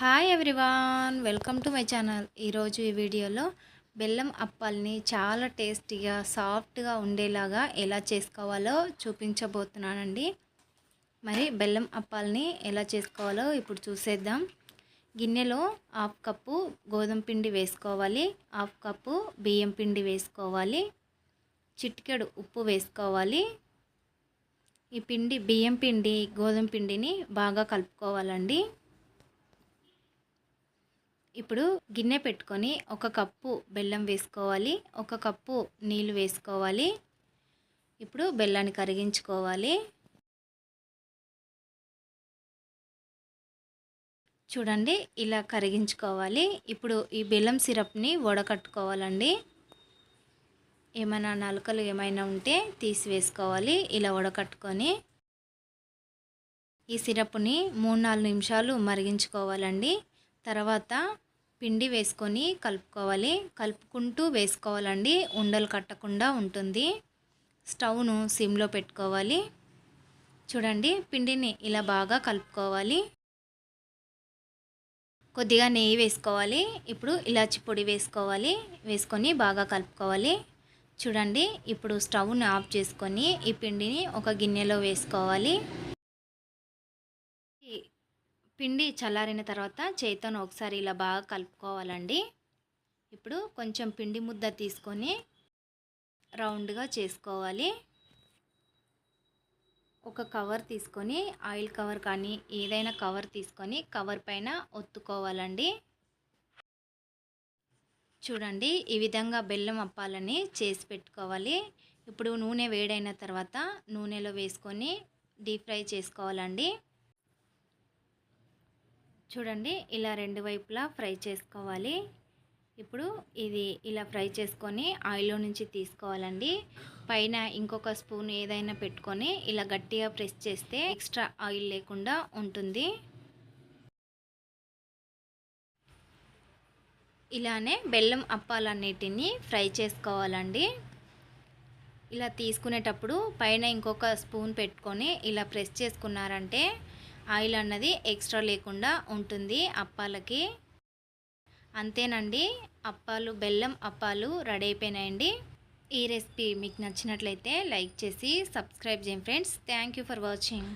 Hi everyone welcome to my channel ఈరోజు ఈ వీడియోలో బెల్లం అప్పాలని చాలా టేస్టీగా సాఫ్ట్గా ఉండేలాగా ఎలా చేసుకోవాలో చూపించబోతున్నానండి. మరి బెల్లం అప్పాలని ఎలా చేసుకోవాలో ఇప్పుడు చూసేద్దాం. గిన్నెలో హాఫ్ కప్పు గోధుమ పిండి వేసుకోవాలి హాఫ్ కప్పు బియ్యం పిండి వేసుకోవాలి చిటికెడు ఉప్పు వేసుకోవాలి. ఈ పిండి బియ్యం పిండి గోధుమ పిండిని బాగా కలుపుకోవాలండి. ఇప్పుడు గిన్నె పెట్టుకొని ఒక కప్పు బెల్లం వేసుకోవాలి ఒక కప్పు నీళ్ళు వేసుకోవాలి. ఇప్పుడు బెల్లాన్ని కరిగించుకోవాలి. చూడండి ఇలా కరిగించుకోవాలి. ఇప్పుడు ఈ బెల్లం సిరప్ని వడకట్టుకోవాలండి. ఏమైనా నలకలు ఏమైనా ఉంటే తీసివేసుకోవాలి ఇలా వడకట్టుకొని. ఈ సిరప్ని మూడు నాలుగు నిమిషాలు మరిగించుకోవాలండి. తర్వాత పిండి వేసుకొని కలుపుకోవాలి. కలుపుకుంటూ వేసుకోవాలండి. ఉండలు కట్టకుండా ఉంటుంది. స్టవ్ను సిమ్లో పెట్టుకోవాలి. చూడండి పిండిని ఇలా బాగా కలుపుకోవాలి. కొద్దిగా నెయ్యి వేసుకోవాలి. ఇప్పుడు ఇలాచి పొడి వేసుకోవాలి. వేసుకొని బాగా కలుపుకోవాలి. చూడండి ఇప్పుడు స్టవ్ను ఆఫ్ చేసుకొని ఈ పిండిని ఒక గిన్నెలో వేసుకోవాలి. పిండి చల్లారిన తర్వాత చేతితో ఒకసారి ఇలా బాగా కలుపుకోవాలండి. ఇప్పుడు కొంచెం పిండి ముద్ద తీసుకొని రౌండ్గా చేసుకోవాలి. ఒక కవర్ తీసుకొని ఆయిల్ కవర్ కానీ ఏదైనా కవర్ తీసుకొని కవర్ పైన ఒత్తుకోవాలండి. చూడండి ఈ విధంగా బెల్లం అప్పాలని చేసి పెట్టుకోవాలి. ఇప్పుడు నూనె వేడైన తర్వాత నూనెలో వేసుకొని డీప్ ఫ్రై చేసుకోవాలండి. చూడండి ఇలా రెండు వైపులా ఫ్రై చేసుకోవాలి. ఇప్పుడు ఇది ఇలా ఫ్రై చేసుకొని ఆయిల్లో నుంచి తీసుకోవాలండి. పైన ఇంకొక స్పూన్ ఏదైనా పెట్టుకొని ఇలా గట్టిగా ప్రెస్ చేస్తే ఎక్స్ట్రా ఆయిల్ లేకుండా ఉంటుంది. ఇలానే బెల్లం అప్పాలన్నిటిని ఫ్రై చేసుకోవాలండి. ఇలా తీసుకునేటప్పుడు పైన ఇంకొక స్పూన్ పెట్టుకొని ఇలా ప్రెస్ చేసుకున్నారంటే ఆయిల్ అన్నది ఎక్స్ట్రా లేకుండా ఉంటుంది అప్పాలకి. అంతేనండి అప్పాలు బెల్లం అప్పాలు రెడీ అయిపోయినాయండి. ఈ రెసిపీ మీకు నచ్చినట్లయితే లైక్ చేసి సబ్స్క్రైబ్ చేయండి ఫ్రెండ్స్. Thank for watching.